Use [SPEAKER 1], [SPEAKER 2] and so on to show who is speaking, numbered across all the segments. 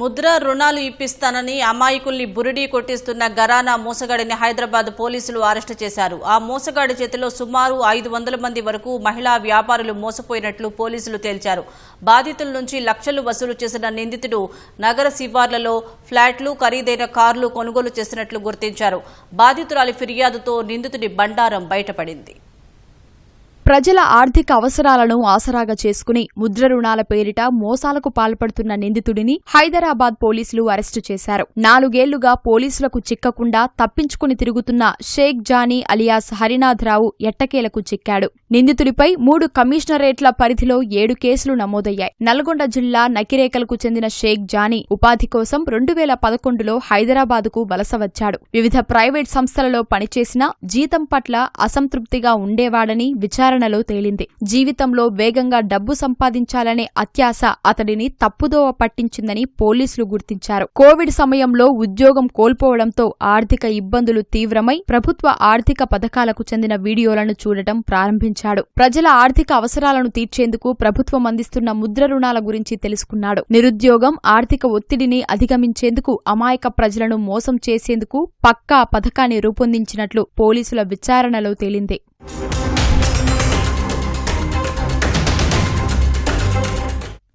[SPEAKER 1] ముద్ర రుణాలు ఇప్పిస్తానని అమాయకుల్ని బురిడీ కొట్టిస్తున్న గరానా మోసగాడిని హైదరాబాద్ పోలీసులు అరెస్టు చేశారు. ఆ మోసగాడి చేతిలో సుమారు ఐదు వందల మంది వరకు మహిళా వ్యాపారులు మోసపోయినట్లు పోలీసులు తేల్చారు. బాధితుల నుంచి లక్షలు వసూలు చేసిన నిందితుడు నగర శివార్లలో ఫ్లాట్లు ఖరీదైన కార్లు కొనుగోలు చేసినట్లు గుర్తించారు. బాధితురాలి ఫిర్యాదుతో నిందితుడి బండారం బయటపడింది.
[SPEAKER 2] ప్రజల ఆర్థిక అవసరాలను ఆసరాగా చేసుకుని ముద్ర రుణాల పేరిట మోసాలకు పాల్పడుతున్న నిందితుడిని హైదరాబాద్ పోలీసులు అరెస్టు చేశారు. నాలుగేళ్ళుగా పోలీసులకు చిక్కకుండా తప్పించుకుని తిరుగుతున్న షేక్ జానీ అలియాస్ హరినాథరావు ఎట్టకేలకు చిక్కాడు. నిందితుడిపై మూడు కమిషనరేట్ల పరిధిలో ఏడు కేసులు నమోదయ్యాయి. నల్గొండ జిల్లా నకిరేకలకు చెందిన షేక్ జానీ ఉపాధి కోసం రెండు వేల పదకొండులో హైదరాబాదుకు వలస వచ్చాడు. వివిధ ప్రైవేట్ సంస్థలలో పనిచేసినా జీతం పట్ల అసంతృప్తిగా ఉండేవాడని విచారణ విచారణలో తేలింది. జీవితంలో వేగంగా డబ్బు సంపాదించాలనే అత్యాశ అతడిని తప్పుదోవ పట్టించిందని పోలీసులు గుర్తించారు. కోవిడ్ సమయంలో ఉద్యోగం కోల్పోవడంతో ఆర్థిక ఇబ్బందులు తీవ్రమై ప్రభుత్వ ఆర్థిక పథకాలకు చెందిన వీడియోలను చూడటం ప్రారంభించాడు. ప్రజల ఆర్థిక అవసరాలను తీర్చేందుకు ప్రభుత్వం అందిస్తున్న ముద్ర రుణాల గురించి తెలుసుకున్నాడు. నిరుద్యోగం ఆర్థిక ఒత్తిడిని అధిగమించేందుకు అమాయక ప్రజలను మోసం చేసేందుకు పక్కా పథకాన్ని రూపొందించినట్లు పోలీసుల విచారణలో తేలింది.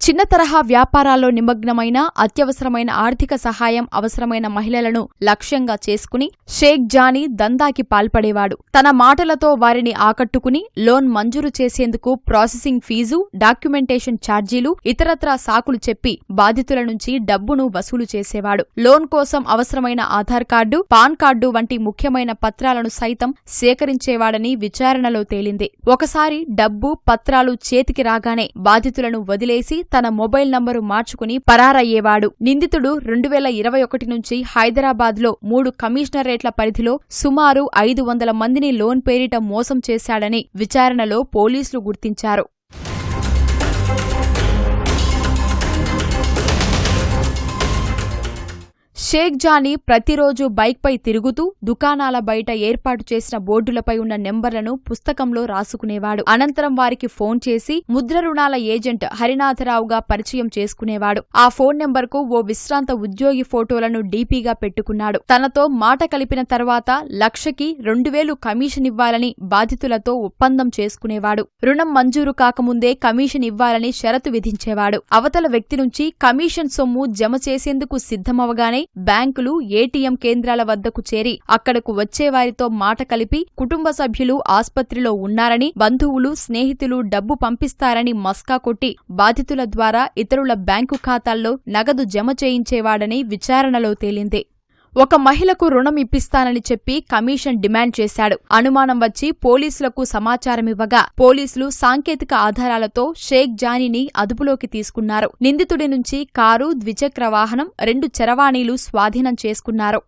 [SPEAKER 2] చిన్న తరహా వ్యాపారాల్లో నిమగ్నమైన అత్యవసరమైన ఆర్థిక సహాయం అవసరమైన మహిళలను లక్ష్యంగా చేసుకుని షేక్ జానీ దందాకి పాల్పడేవాడు. తన మాటలతో వారిని ఆకట్టుకుని లోన్ మంజూరు చేసేందుకు ప్రాసెసింగ్ ఫీజు డాక్యుమెంటేషన్ ఛార్జీలు ఇతరత్రా సాకులు చెప్పి బాధితుల నుంచి డబ్బును వసూలు చేసేవాడు. లోన్ కోసం అవసరమైన ఆధార్ కార్డు పాన్ కార్డు వంటి ముఖ్యమైన పత్రాలను సైతం సేకరించేవాడని విచారణలో తేలింది. ఒకసారి డబ్బు పత్రాలు చేతికి రాగానే బాధితులను వదిలేసి తన మొబైల్ నంబరు మార్చుకుని పరారయ్యేవాడు. నిందితుడు రెండు వేల ఇరవై ఒకటి నుంచి హైదరాబాద్లో మూడు కమిషనరేట్ల పరిధిలో సుమారు ఐదు వందల మందిని లోన్ పేరిట మోసం చేశాడని విచారణలో పోలీసులు గుర్తించారు. షేక్ జానీ ప్రతిరోజు బైక్పై తిరుగుతూ దుకాణాల బయట ఏర్పాటు చేసిన బోర్డులపై ఉన్న నెంబర్లను పుస్తకంలో రాసుకునేవాడు. అనంతరం వారికి ఫోన్ చేసి ముద్ర రుణాల ఏజెంట్ హరినాథరావుగా పరిచయం చేసుకునేవాడు. ఆ ఫోన్ నెంబర్కు ఓ విశ్రాంత ఉద్యోగి ఫోటోలను డీపీగా పెట్టుకున్నాడు. తనతో మాట కలిపిన తర్వాత లక్షకి రెండు వేలు కమిషన్ ఇవ్వాలని బాధితులతో ఒప్పందం చేసుకునేవాడు. రుణం మంజూరు కాకముందే కమిషన్ ఇవ్వాలని షరతు విధించేవాడు. అవతల వ్యక్తి నుంచి కమిషన్ సొమ్ము జమ చేసేందుకు సిద్ధమవగానే బ్యాంకులు ఏటీఎం కేంద్రాల వద్దకు చేరి అక్కడకు వచ్చేవారితో మాట కలిపి కుటుంబ సభ్యులు ఆస్పత్రిలో ఉన్నారని బంధువులు స్నేహితులు డబ్బు పంపిస్తారని మస్కా కొట్టి బాధితుల ద్వారా ఇతరుల బ్యాంకు ఖాతాల్లో నగదు జమ చేయించేవాడని విచారణలో తేలింది. ఒక మహిళకు రుణం ఇప్పిస్తానని చెప్పి కమిషన్ డిమాండ్ చేశాడు. అనుమానం వచ్చి పోలీసులకు సమాచారమివ్వగా పోలీసులు సాంకేతిక ఆధారాలతో షేక్ జానీని అదుపులోకి తీసుకున్నారు. నిందితుడి నుంచి కారు ద్విచక్ర వాహనం రెండు చరవాణీలు స్వాధీనం చేసుకున్నారు.